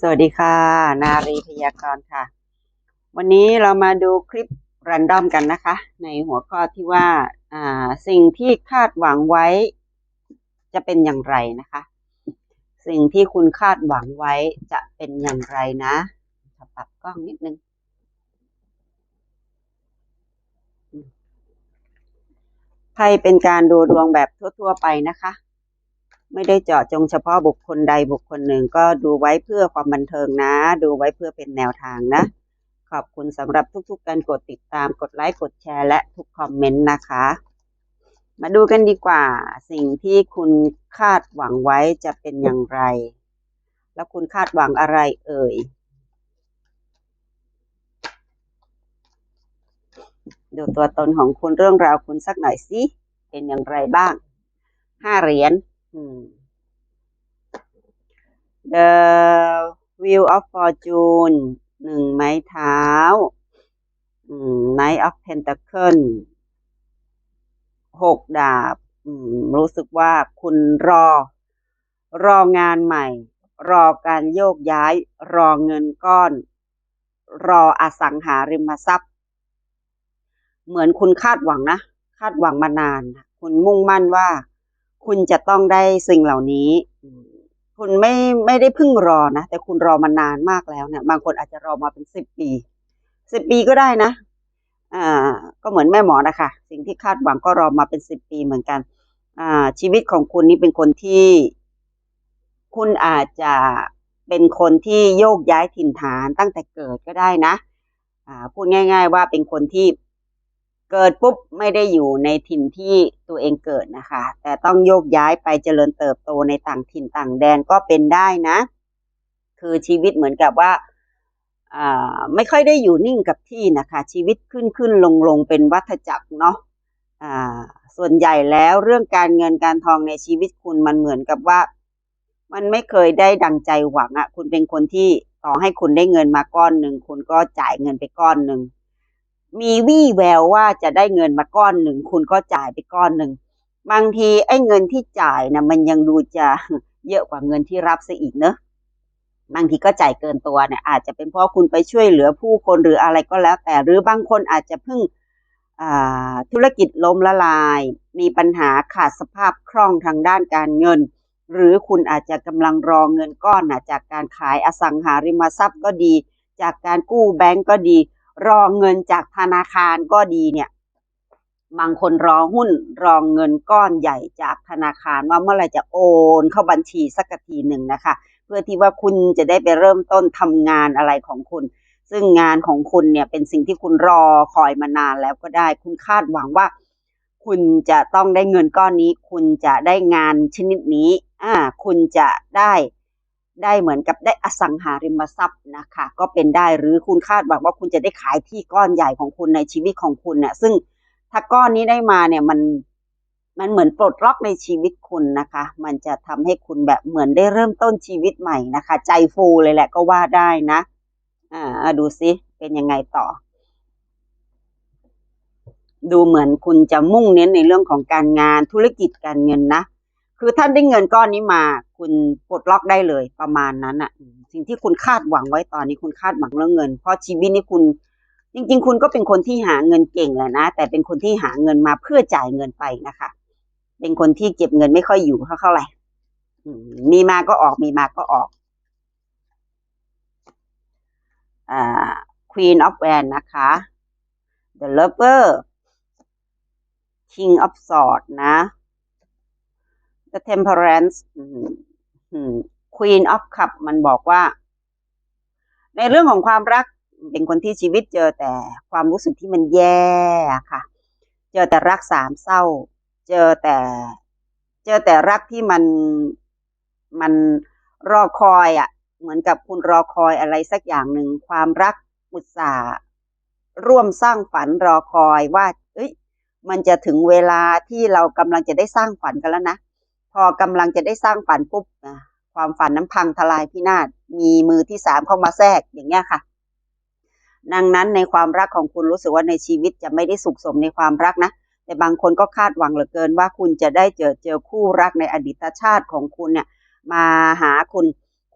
สวัสดีค่ะ นารีพยากรณ์ค่ะ วันนี้เรามาดูคลิปรันดอมกันนะคะ ในหัวข้อที่ว่าสิ่งที่คาดหวังไว้ จะเป็นอย่างไรนะคะ สิ่งที่คุณคาดหวังไว้จะเป็นอย่างไรนะปรับกล้องนิดนึงไพ่เป็นการดูดวงแบบทั่ว ๆ ไปนะคะ ไม่ได้เจาะจงเฉพาะบุคคลใดบุคคลหนึ่งก็ดูไว้เพื่อความบันเทิงนะ ดูไว้เพื่อเป็นแนวทางนะ ขอบคุณสำหรับทุกๆการกดติดตามกดไลค์กดแชร์และทุกคอมเมนต์นะคะ มาดูกันดีกว่า สิ่งที่คุณคาดหวังไว้จะเป็นอย่างไร แล้วคุณคาดหวังอะไรเอ่ยดูตัวตนของคุณเรื่องราวคุณสักหน่อยสิเป็นอย่างไรบ้างห้าเหรียญ The Wheel of Fortune หนึ่งไม้เท้า Knight of Pentacle หกดาบรู้สึกว่าคุณรอ รองานใหม่ รอการโยกย้าย รอเงินก้อน รออสังหาริมทรัพย์ เหมือนคุณคาดหวังนะ คาดหวังมานาน คุณมุ่งมั่นว่า คุณจะต้องได้สิ่งเหล่านี้ คุณไม่ไม่ได้เพิ่งรอนะ แต่คุณรอมานานมากแล้วเนี่ย บางคนอาจจะรอมาเป็นสิบปีสิบปีก็ได้นะ อ่า ก็เหมือนแม่หมอนะคะ สิ่งที่คาดหวังก็รอมาเป็นสิบปีเหมือนกัน อ่า ชีวิตของคุณนี่เป็นคนที่ คุณอาจจะเป็นคนที่โยกย้ายถิ่นฐานตั้งแต่เกิดก็ได้นะ อ่า พูดง่าย ๆ ว่าเป็นคนที่ เกิดปุ๊บไม่ได้อยู่ในถิ่นที่ตัวเองเกิดนะคะ แต่ต้องโยกย้ายไปเจริญเติบโตในต่างถิ่นต่างแดนก็เป็นได้นะ คือชีวิตเหมือนกับว่าไม่ค่อยได้อยู่นิ่งกับที่นะคะ ชีวิตขึ้นขึ้นลงลงเป็นวัฏจักรเนาะส่วนใหญ่แล้วเรื่องการเงินการทองในชีวิตคุณมันเหมือนกับว่า มันไม่เคยได้ดังใจหวังอะ่ะ คุณเป็นคนที่ต่อให้คุณได้เงินมาก้อนหนึ่งคุณก็จ่ายเงินไปก้อนหนึ่ง มีวี่แววว่าจะได้เงินมาก้อนหนึ่ง คุณก็จ่ายไปก้อนหนึ่ง บางทีไอ้เงินที่จ่ายนะมันยังดูจะเยอะกว่าเงินที่รับซะอีกเนอะบางทีก็จ่ายเกินตัวเนี่ย อาจจะเป็นเพราะคุณไปช่วยเหลือผู้คนหรืออะไรก็แล้ว แต่หรือบางคนอาจจะเพิ่งธุรกิจล้มละลาย มีปัญหาขาดสภาพคล่องทางด้านการเงิน หรือคุณอาจจะกำลังรอเงินก้อนนะจากการขายอสังหาริมทรัพย์ก็ดี จากการกู้แบงก์ก็ดี รอเงินจากธนาคารก็ดีเนี่ย บางคนรอหุ้นรอเงินก้อนใหญ่จากธนาคารว่าเมื่อไรจะโอนเข้าบัญชีสักทีหนึ่งนะคะ เพื่อที่ว่าคุณจะได้ไปเริ่มต้นทำงานอะไรของคุณ ซึ่งงานของคุณเนี่ยเป็นสิ่งที่คุณรอคอยมานานแล้วก็ได้ คุณคาดหวังว่า คุณจะต้องได้เงินก้อนนี้ คุณจะได้งานชนิดนี้ อ่า คุณจะได้ ได้เหมือนกับได้อสังหาริมทรัพย์นะคะก็เป็นได้หรือคุณคาดหวังว่าคุณจะได้ขายที่ก้อนใหญ่ของคุณในชีวิตของคุณเนี่ยซึ่งถ้าก้อนนี้ได้มาเนี่ยมันมันเหมือนปลดล็อกในชีวิตคุณนะคะ มันจะทำให้คุณแบบเหมือนได้เริ่มต้นชีวิตใหม่นะคะ ใจฟูเลยแหละก็ว่าได้นะ อ่าดูซิเป็นยังไงต่อ ดูเหมือนคุณจะมุ่งเน้นในเรื่องของการงานธุรกิจการเงินนะ คือท่านได้เงินก้อนนี้มา คุณปลดล็อกได้เลยประมาณนั้นอะสิ่งที่คุณคาดหวังไว้ตอนนี้คุณคาดหวังเรื่องเงิน เพราะชีวิตนี้คุณ จริง ๆ คุณก็เป็นคนที่หาเงินเก่งแหละนะ แต่เป็นคนที่หาเงินมาเพื่อจ่ายเงินไปนะคะ เป็นคนที่เก็บเงินไม่ค่อยอยู่เท่าไหร่มีมาก็ออกมีมาก็ออกอ่า Queen of Wands นะคะ The Lover King of Swords นะ The Temperance Queen of Cup มันบอกว่า ในเรื่องของความรักเป็นคนที่ชีวิตเจอแต่ความรู้สึกที่มันแย่ค่ะ เจอแต่รักสามเศร้า เจอแต่ เจอแต่รักที่มันมันรอคอยอะ่ะ เหมือนกับคุณรอคอยอะไรสักอย่างหนึ่งความรักอุตสาห์ร่วมสร้างฝันรอคอยว่า เอ้ย มันจะถึงเวลาที่เรากำลังจะได้สร้างฝันกันแล้วนะ พอกำลังจะได้สร้างฝันปุ๊บนะความฝันน้ำพังทลายพินาศมีมือที่สามเข้ามาแทรกอย่างเงี้ยค่ะ ดังนั้นในความรักของคุณรู้สึกว่าในชีวิตจะไม่ได้สุขสมในความรักนะแต่บางคนก็คาดหวังเหลือเกินว่าคุณจะได้เจอเจอคู่รักในอดีตชาติของคุณเนี่ย มาหาคุณ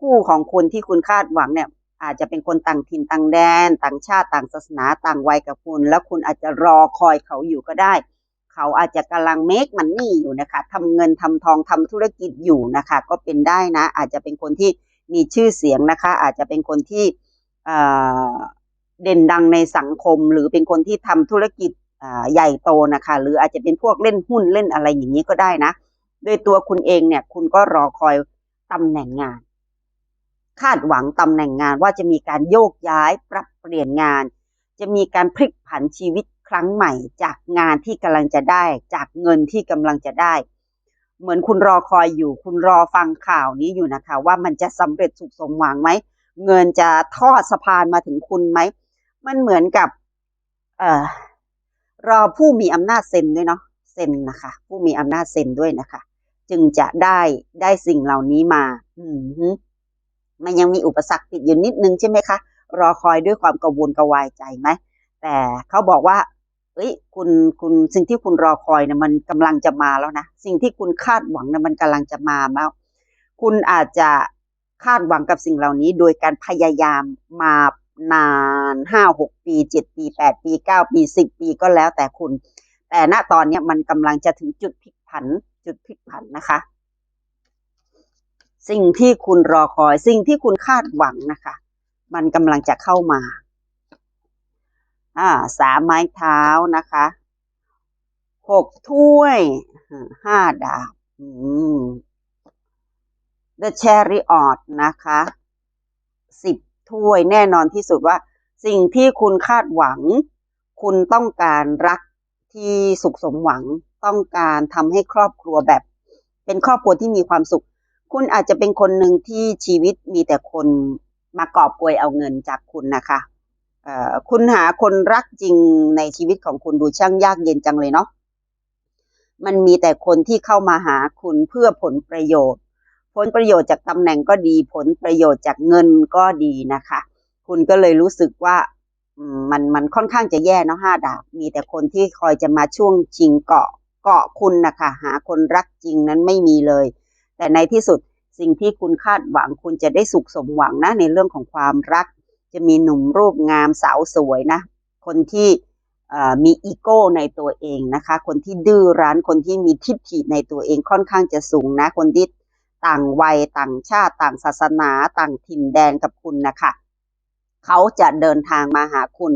คู่ของคุณที่คุณคาดหวังเนี่ย อาจจะเป็นคนต่างถิ่นต่างแดน ต่างชาติต่างศาสนาต่างวัยกับคุณ แล้วคุณอาจจะรอคอยเขาอยู่ก็ได้ เขาอาจจะกำลังเมคมันนี่อยู่นะคะทำเงินทำทองทำธุรกิจอยู่นะคะ ก็เป็นได้นะ อาจจะเป็นคนที่มีชื่อเสียงนะคะ อาจจะเป็นคนที่เด่นดังในสังคม หรือเป็นคนที่ทำธุรกิจใหญ่โตนะคะ หรืออาจจะเป็นพวกเล่นหุ้นเล่นอะไรอย่างนี้ก็ได้นะโดยตัวคุณเองเนี่ย คุณก็รอคอยตำแหน่งงาน คาดหวังตำแหน่งงานว่าจะมีการโยกย้ายปรับเปลี่ยนงาน จะมีการพลิกผันชีวิต ครั้งใหม่จากงานที่กำลังจะได้ จากเงินที่กำลังจะได้ เหมือนคุณรอคอยอยู่ คุณรอฟังข่าวนี้อยู่นะคะ ว่ามันจะสำเร็จสุขสมหวังไหมเงินจะทอดสะพานมาถึงคุณไหมมันเหมือนกับ เอ่อรอผู้มีอำนาจเซ็นด้วยเนาะเซ็นนะคะ ผู้มีอำนาจเซ็นด้วยนะคะ จึงจะได้ได้สิ่งเหล่านี้มา อืมมันยังมีอุปสรรคติดอยู่นิดนึงใช่ไหมคะรอคอยด้วยความกระวนกระวายใจไหมแต่เขาบอกว่า เอ้ยคุณคุณสิ่งที่คุณรอคอยเนี่ยมันกำลังจะมาแล้วนะสิ่งที่คุณคาดหวังเนี่ยมันกำลังจะมาแล้ว คุณอาจจะคาดหวังกับสิ่งเหล่านี้โดยการพยายามมานานห้าหกปีเจ็ดปีแปดปีเก้าปีสิบปีก็แล้วแต่คุณ แต่ณตอนเนี้ยมันกำลังจะถึงจุดพลิกผัน จุดพลิกผันนะคะ สิ่งที่คุณรอคอย สิ่งที่คุณคาดหวังนะคะ มันกำลังจะเข้ามา อ่าสามไม้เท้านะคะหกถ้วยห้าดาบ อืม The Chariot นะคะสิบถ้วยแน่นอนที่สุดว่า สิ่งที่คุณคาดหวัง คุณต้องการรักที่สุขสมหวังต้องการทำให้ครอบครัวแบบ เป็นครอบครัวที่มีความสุข คุณอาจจะเป็นคนหนึ่งที่ชีวิตมีแต่คนมากอบโกยเอาเงินจากคุณนะคะ คุณหาคนรักจริงในชีวิตของคุณดูช่างยากเย็นจังเลยเนาะมันมีแต่คนที่เข้ามาหาคุณเพื่อผลประโยชน์ ผลประโยชน์จากตำแหน่งก็ดี ผลประโยชน์จากเงินก็ดีนะคะ คุณก็เลยรู้สึกว่ามมันมันค่อนข้างจะแย่เนาะห้าดาบ มีแต่คนที่คอยจะมาช่วงชิงเกาะเกาะคุณนะคะหาคนรักจริงนั้นไม่มีเลย แต่ในที่สุดสิ่งที่คุณคาดหวังคุณจะได้สุขสมหวังนะในเรื่องของความรัก จะมีหนุ่มรูปงามสาวสวยนะ คนที่มีอีโก้ในตัวเองนะคะ คนที่ดื้อรั้น คนที่มีทิฏฐิในตัวเองค่อนข้างจะสูงนะ คนที่ต่างวัยต่างชาติ ต่างศาสนา ต่างถิ่นแดนกับคุณนะคะเขาจะเดินทางมาหาคุณ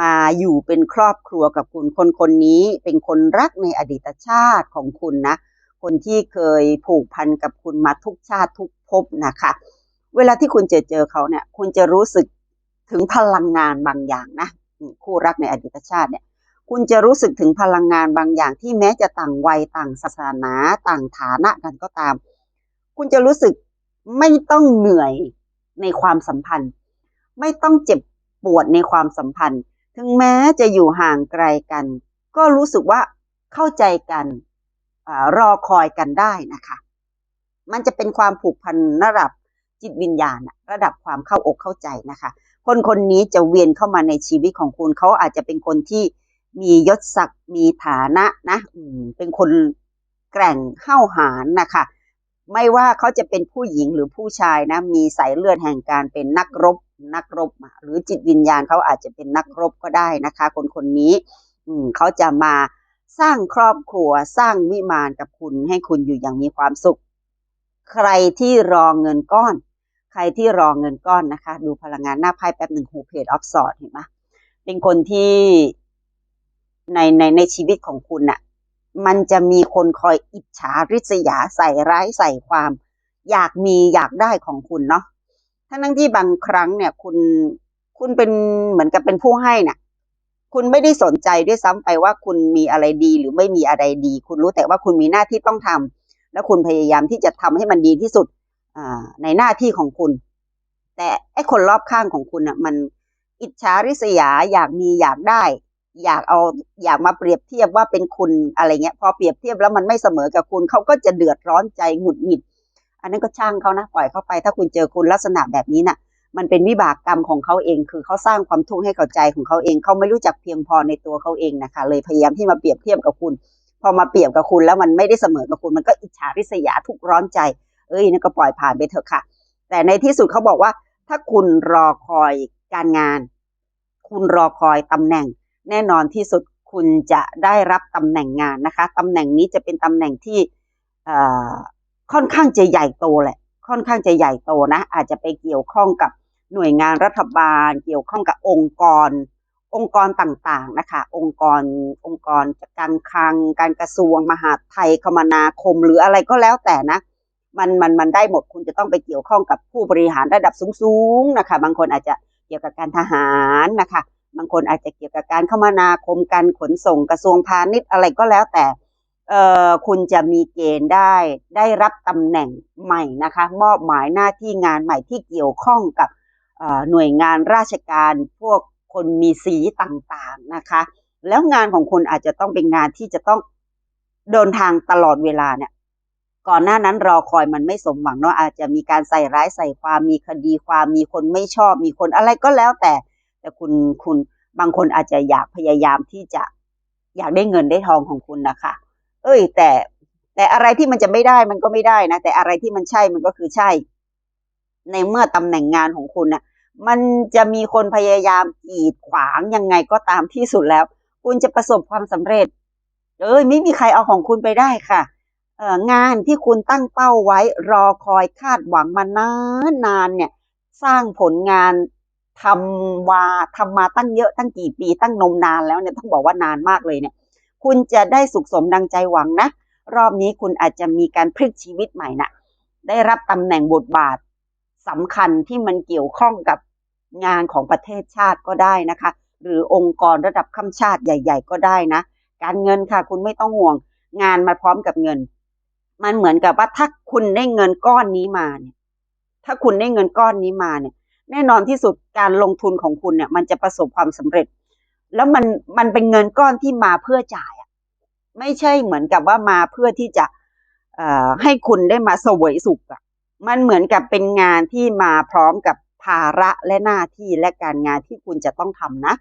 มาอยู่เป็นครอบครัวกับคุณ คนคนนี้เป็นคนรักในอดีตชาติของคุณนะ คนที่เคยผูกพันกับคุณมาทุกชาติทุกภพนะคะ เวลาที่คุณเจอเจอเขาเนี่ย คุณจะรู้สึก ถึงพลังงานบางอย่างนะคู่รักในอดีตชาติเนี่ยคุณจะรู้สึกถึงพลังงานบางอย่างที่แม้จะต่างวัยต่างศาสนาต่างฐานะกันก็ตาม คุณจะรู้สึกไม่ต้องเหนื่อยในความสัมพันธ์ ไม่ต้องเจ็บปวดในความสัมพันธ์ ถึงแม้จะอยู่ห่างไกลกัน ก็รู้สึกว่าเข้าใจกันอรอคอยกันได้นะคะ มันจะเป็นความผูกพันระดับจิตวิญญาณระดับความเข้าอกเข้าใจนะคะ คนคนนี้จะเวียนเข้ามาในชีวิตของคุณเขาอาจจะเป็นคนที่มียศศักดิ์มีฐานะนะเป็นคนแกร่งห้าหาญนะคะ ไม่ว่าเขาจะเป็นผู้หญิงหรือผู้ชายนะ มีสายเลือดแห่งการเป็นนักรบ นักรบ หรือจิตวิญญาณเขาอาจจะเป็นนักรบก็ได้นะคะ คนคนนี้อืเขาจะมาสร้างครอบครัวสร้างวิมานกับคุณให้คุณอยู่อย่างมีความสุข ใครที่รอเงินก้อน ใครที่รอเงินก้อนนะคะ ดูพลังงานหน้าไพ่แป๊บหนึ่งหูเพจออฟสอดเห็นไหมเป็นคนที่ในในในชีวิตของคุณน่ะ มันจะมีคนคอยอิจฉาริษยาใส่ร้ายใส่ความ อยากมีอยากได้ของคุณเนาะทั้งทั้งที่บางครั้งเนี่ย คุณคุณเป็นเหมือนกับเป็นผู้ให้น่ะ คุณไม่ได้สนใจด้วยซ้ำไปว่าคุณมีอะไรดีหรือไม่มีอะไรดี คุณรู้แต่ว่าคุณมีหน้าที่ต้องทำแล้วคุณพยายามที่จะทำให้มันดีที่สุด ในหน้าที่ของคุณ แต่ไอ้คนรอบข้างของคุณอะ มันอิจฉาริษยาอยากมีอยากได้ อยากเอาอยากมาเปรียบเทียบว่าเป็นคุณอะไรเงี้ย พอเปรียบเทียบแล้วมันไม่เสมอกับคุณเขาก็จะเดือดร้อนใจหงุดหงิด อันนั้นก็ช่างเขานะปล่อยเขาไป ถ้าคุณเจอคุณลักษณะแบบนี้น่ะ มันเป็นวิบากกรรมของเขาเอง คือเขาสร้างความทุกข์ให้กับใจของเขาเองเขาไม่รู้จักเพียงพอในตัวเขาเองนะคะ เลยพยายามที่มาเปรียบเทียบกับคุณ พอมาเปรียบกับคุณแล้วมันไม่ได้เสมอกับคุณ มันก็อิจฉาริษยาทุกร้อนใจ เอ้ยนั่นก็ปล่อยผ่านไปเถอะค่ะ แต่ในที่สุดเขาบอกว่า ถ้าคุณรอคอยการงาน คุณรอคอยตำแหน่ง แน่นอนที่สุดคุณจะได้รับตำแหน่งงานนะคะตำแหน่งนี้จะเป็นตำแหน่งที่ค่อนข้างจะใหญ่โตแหละ ค่อนข้างจะใหญ่โตนะ อาจจะไปเกี่ยวข้องกับหน่วยงานรัฐบาล เกี่ยวข้องกับองค์กร องค์กรต่างๆนะคะ องค์กร องค์กรการคลัง การกระทรวง มหาดไทย คมนาคม หรืออะไรก็แล้วแต่นะ มันมันมันได้หมดคุณจะต้องไปเกี่ยวข้องกับผู้บริหารระดับสูงๆนะคะ บางคนอาจจะเกี่ยวกับการทหารนะคะ บางคนอาจจะเกี่ยวกับการคมนาคมการขนส่งกระทรวงพาณิชย์อะไรก็แล้วแต่เอ่อคุณจะมีเกณฑ์ได้ได้รับตำแหน่งใหม่นะคะ มอบหมายหน้าที่งานใหม่ที่เกี่ยวข้องกับหน่วยงานราชการพวกคนมีสีต่างๆนะคะ แล้วงานของคุณอาจจะต้องเป็นงานที่จะต้องเดินทางตลอดเวลาเนี่ย ก่อนหน้านั้นรอคอยมันไม่สมหวังเนาะอาจจะมีการใส่ร้ายใส่ความมีคดีความมีคนไม่ชอบ มีคนอะไรก็แล้วแต่ แต่คุณคุณบางคนอาจจะอยากพยายามที่จะอยากได้เงินได้ทองของคุณนะคะ เอ้ย แต่แต่อะไรที่มันจะไม่ได้มันก็ไม่ได้นะ แต่อะไรที่มันใช่มันก็คือใช่ ในเมื่อตำแหน่งงานของคุณนะ่ะ มันจะมีคนพยายามกีดขวางยังไงก็ตามที่สุดแล้ว คุณจะประสบความสำเร็จ เอ้ยไม่มีใครเอาของคุณไปได้ค่ะ งานที่คุณตั้งเป้าไว้รอคอยคาดหวังมานานนานเนี่ย สร้างผลงานทำวาทำมาตั้งเยอะตั้งกี่ปีตั้งนมนานแล้วเนี่ยต้องบอกว่านานมากเลยเนี่ย คุณจะได้สุขสมดังใจหวังนะ รอบนี้คุณอาจจะมีการพลิกชีวิตใหม่นะได้รับตำแหน่งบทบาทสำคัญที่มันเกี่ยวข้องกับงานของประเทศชาติก็ได้นะคะ หรือองค์กรระดับข้ามชาติใหญ่ ๆ ก็ได้นะ การเงินค่ะคุณไม่ต้องห่วง งานมาพร้อมกับเงิน มันเหมือนกับว่าถ้าคุณได้เงินก้อนนี้มาเนี่ย ถ้าคุณได้เงินก้อนนี้มาเนี่ย แน่นอนที่สุดการลงทุนของคุณเนี่ย มันจะประสบความสำเร็จ แล้วมันมันเป็นเงินก้อนที่มาเพื่อจ่ายอะไม่ใช่เหมือนกับว่ามาเพื่อที่จะเอ่อให้คุณได้มาสวยสุขอะมันเหมือนกับเป็นงานที่มาพร้อมกับภาระและหน้าที่และการงานที่คุณจะต้องทำนะ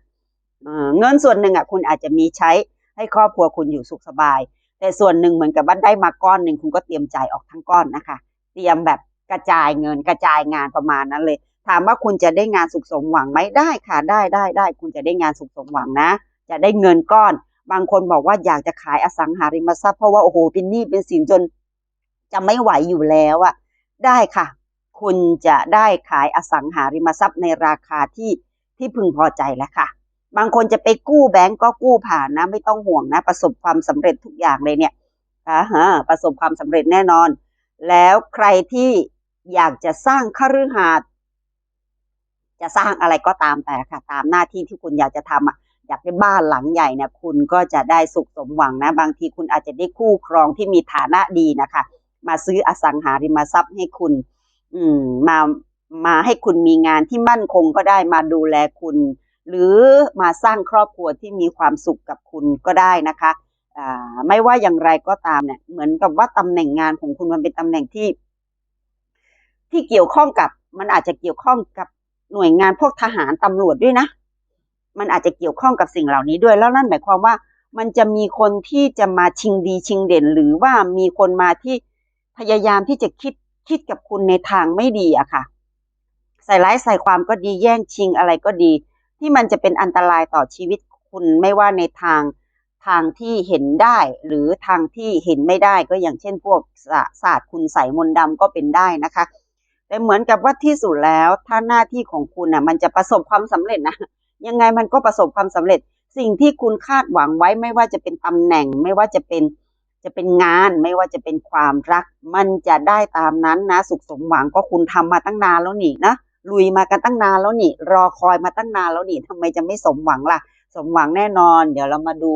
เงินส่วนหนึ่งอะคุณอาจจะมีใช้ให้ครอบครัวคุณอยู่สุขสบาย แต่ส่วนหนึ่งเหมือนกับว่าได้มาก้อนหนึ่งคุณก็เตรียมจ่ายออกทั้งก้อนนะคะ เตรียมแบบกระจายเงินกระจายงานประมาณนั้นเลย ถามว่าคุณจะได้งานสุขสมหวังไหมได้ค่ะได้ได้ได้ คุณจะได้งานสุขสมหวังนะ จะได้เงินก้อน บางคนบอกว่าอยากจะขายอสังหาริมทรัพย์เพราะว่าโอ้โหเป็นหนี้เป็นสินจนจะไม่ไหวอยู่แล้วอะได้ค่ะ คุณจะได้ขายอสังหาริมทรัพย์ในราคาที่ที่พึงพอใจแล้วค่ะ บางคนจะไปกู้แบงก์ก็กู้ผ่านนะ ไม่ต้องห่วงนะ ประสบความสำเร็จทุกอย่างเลยเนี่ยอ่าฮะประสบความสำเร็จแน่นอน แล้วใครที่อยากจะสร้างคฤหาสน์จะสร้างอะไรก็ตามแต่ค่ะ ตามหน้าที่ที่คุณอยากจะทำอะอยากได้บ้านหลังใหญ่เนี่ยคุณก็จะได้สุขสมหวังนะ บางทีคุณอาจจะได้คู่ครองที่มีฐานะดีนะคะ มาซื้ออสังหาริมทรัพย์ให้คุณ อืมมามาให้คุณมีงานที่มั่นคงก็ได้มาดูแลคุณ หรือมาสร้างครอบครัวที่มีความสุขกับคุณก็ได้นะคะอ่าไม่ว่าอย่างไรก็ตามเนี่ยเหมือนกับว่าตำแหน่งงานของคุณมันเป็นตำแหน่งที่ ที่เกี่ยวข้องกับมันอาจจะเกี่ยวข้องกับหน่วยงานพวกทหารตำรวจด้วยนะ มันอาจจะเกี่ยวข้องกับสิ่งเหล่านี้ด้วย แล้วนั่นหมายความว่า มันจะมีคนที่จะมาชิงดีชิงเด่น หรือว่ามีคนมาที่พยายามที่จะคิดคิดกับคุณในทางไม่ดีอะค่ะ ใส่ร้ายใส่ความก็ดีแย่งชิงอะไรก็ดี ที่มันจะเป็นอันตรายต่อชีวิตคุณไม่ว่าในทางทางที่เห็นได้ หรือทางที่เห็นไม่ได้ก็อย่างเช่น พวกศาสตร์คุณใส่มนต์ดำก็เป็นได้นะคะ แต่เหมือนกับว่าที่สุดแล้วถ้าหน้าที่ของคุณอะมันจะประสบความสำเร็จนะยังไงมันก็ประสบความสำเร็จ สิ่งที่คุณคาดหวังไว้ไม่ว่าจะเป็นตำแหน่ง ไม่ว่าจะเป็นจะเป็นงานไม่ว่าจะเป็นความรัก มันจะได้ตามนั้นนะ สุขสมหวังก็คุณทำมาตั้งนานแล้วนี่นะ ลุยมากันตั้งนานแล้วนี่ รอคอยมาตั้งนานแล้วนี่ทำไมจะไม่สมหวังล่ะ สมหวังแน่นอน เดี๋ยวเรามาดู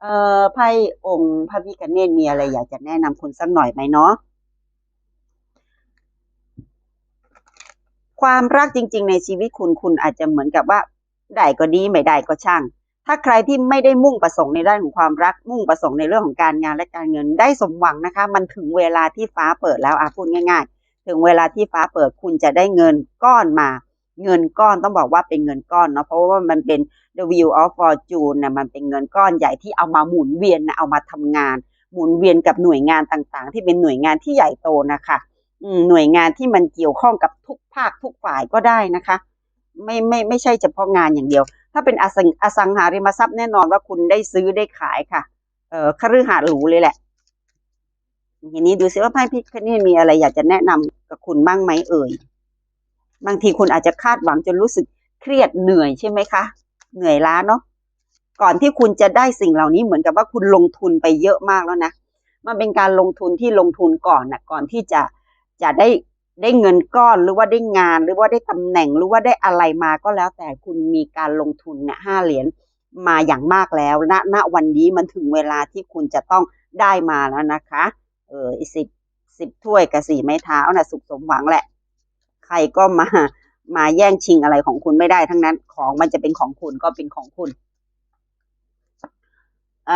เอ่อไพ่องค์พระพิฆเนศมีอะไรอยากจะแนะนำคุณสักหน่อยไหมเนาะความรักจริง ๆ ในชีวิตคุณคุณอาจจะเหมือนกับว่าได้ก็ดีไม่ได้ก็ช่าง ถ้าใครที่ไม่ได้มุ่งประสงค์ในด้านของความรัก มุ่งประสงค์ในเรื่องของการงานและการเงินได้สมหวังนะคะ มันถึงเวลาที่ฟ้าเปิดแล้วอาพูดง่าย ๆ ถึงเวลาที่ฟ้าเปิดคุณจะได้เงินก้อนมา เงินก้อนต้องบอกว่าเป็นเงินก้อนเนาะเพราะว่ามันเป็น the wheel of fortune นะมันเป็นเงินก้อนใหญ่ที่เอามาหมุนเวียนนะเอามาทำงาน หมุนเวียนกับหน่วยงานต่างๆ ที่เป็นหน่วยงานที่ใหญ่โตนะคะหน่วยงานที่มันเกี่ยวข้องกับทุกภาคทุกฝ่ายก็ได้นะคะ ไม่ไม่ไม่ใช่เฉพาะงานอย่างเดียว ถ้าเป็นอสังอสังหาริมทรัพย์แน่นอนว่าคุณได้ซื้อได้ขายค่ะ เออคฤหาสน์หรูเลยแหละ ทีนี้ดูซิว่าไพ่พิคเนตมีอะไรอยากจะแนะนำกับคุณบ้างไหมเอ่ย บางทีคุณอาจจะคาดหวังจนรู้สึกเครียดเหนื่อยใช่ไหมคะ เหนื่อยล้าเนาะ ก่อนที่คุณจะได้สิ่งเหล่านี้เหมือนกับว่าคุณลงทุนไปเยอะมากแล้วนะ มันเป็นการลงทุนที่ลงทุนก่อนนะก่อนที่จะจะได้ได้เงินก้อนหรือว่าได้งานหรือว่าได้ตำแหน่งหรือว่าได้อะไรมาก็แล้วแต่คุณมีการลงทุนเนี่ยห้าเหรียญมาอย่างมากแล้วณณวันนี้มันถึงเวลาที่คุณจะต้องได้มาแล้วนะคะ เออสิบสิบถ้วยกับสี่ไม้เท้านะสุขสมหวังแหละ ใครก็มามาแย่งชิงอะไรของคุณไม่ได้ทั้งนั้น ของมันจะเป็นของคุณก็เป็นของคุณเอ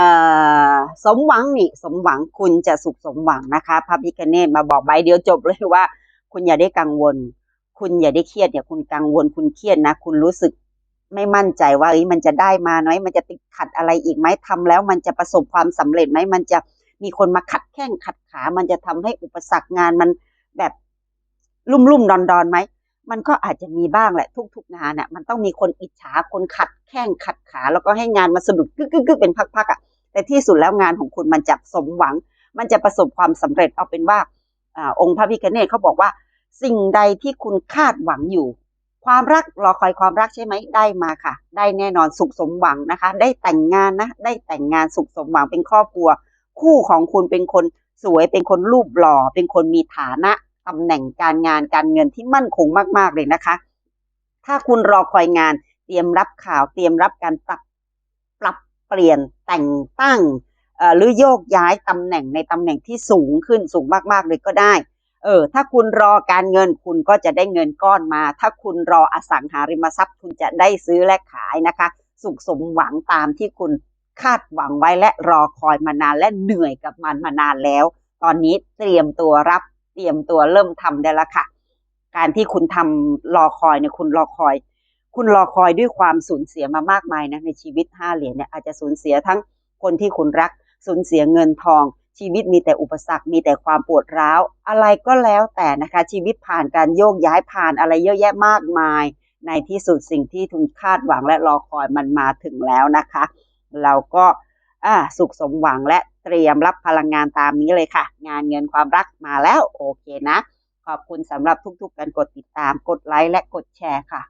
อสมหวังนี่ สมหวังคุณจะสุขสมหวังนะคะพระพิคเนตมาบอกใบเดียวจบเลยว่า คุณอย่าได้กังวล คุณอย่าได้เครียดอย่าคุณกังวลคุณเครียดนะ คุณรู้สึกไม่มั่นใจว่าเอ้ยมันจะได้มาไหมมันจะติดขัดอะไรอีกไหมทำแล้ว มันจะประสบความสำเร็จไหมมันจะ มีคนมาขัดแข้งขัดขา มันจะทำให้อุปสรรคงานมันแบบลุ่มลุ่มดอนดอนไหมมันก็อาจจะมีบ้างแหละทุก ๆ งานน่ะ มันต้องมีคนอิจฉาคนขัดแข้งขัดขา แล้วก็ให้งานมาสะดุดกึกกึกกึกเป็นพักๆอะแต่ที่สุดแล้วงานของคุณมันจะสมหวัง มันจะประสบความสำเร็จเอาเป็นว่าอองค์พระพิฆเนศเขาบอกว่า สิ่งใดที่คุณคาดหวังอยู่ ความรักรอคอยความรักใช่ไหมได้มาค่ะ ได้แน่นอนสุขสมหวังนะคะ ได้แต่งงานนะได้แต่งงานสุขสมหวังเป็นครอบครัว คู่ของคุณเป็นคนสวยเป็นคนรูปหล่อ เป็นคนมีฐานะตำแหน่งการงานการเงินที่มั่นคงมาก ๆ เลยนะคะ ถ้าคุณรอคอยงานเตรียมรับข่าวเตรียมรับการปรับปรับเปลี่ยนแต่งตั้งหรือโยกย้ายตำแหน่งในตำแหน่งที่สูงขึ้นสูงมาก ๆ เลยก็ได้ เออ ถ้าคุณรอการเงินคุณก็จะได้เงินก้อนมา ถ้าคุณรออสังหาริมทรัพย์ คุณจะได้ซื้อและขายนะคะ สุขสมหวังตามที่คุณ คาดหวังไว้และรอคอยมานานและเหนื่อยกับมันมานานแล้ว ตอนนี้เตรียมตัวรับ เตรียมตัวเริ่มทำได้แล้วค่ะ การที่คุณทำรอคอยเนี่ยคุณรอคอย คุณรอคอยด้วยความสูญเสียมามากมายนะในชีวิตห้าเหรียญเนี่ยอาจจะสูญเสียทั้งคนที่คุณรัก สูญเสียเงินทอง ชีวิตมีแต่อุปสรรค มีแต่ความปวดร้าว อะไรก็แล้วแต่นะคะ ชีวิตผ่านการโยกย้ายผ่านอะไรเยอะแยะมากมาย ในที่สุดสิ่งที่ทุนคาดหวังและรอคอยมันมาถึงแล้วนะคะ เราก็อ่าสุขสมหวังและเตรียมรับพลังงานตามนี้เลยค่ะ งานเงินความรักมาแล้วโอเคนะ ขอบคุณสำหรับทุกๆการกดติดตามกดไลค์และกดแชร์ค่ะ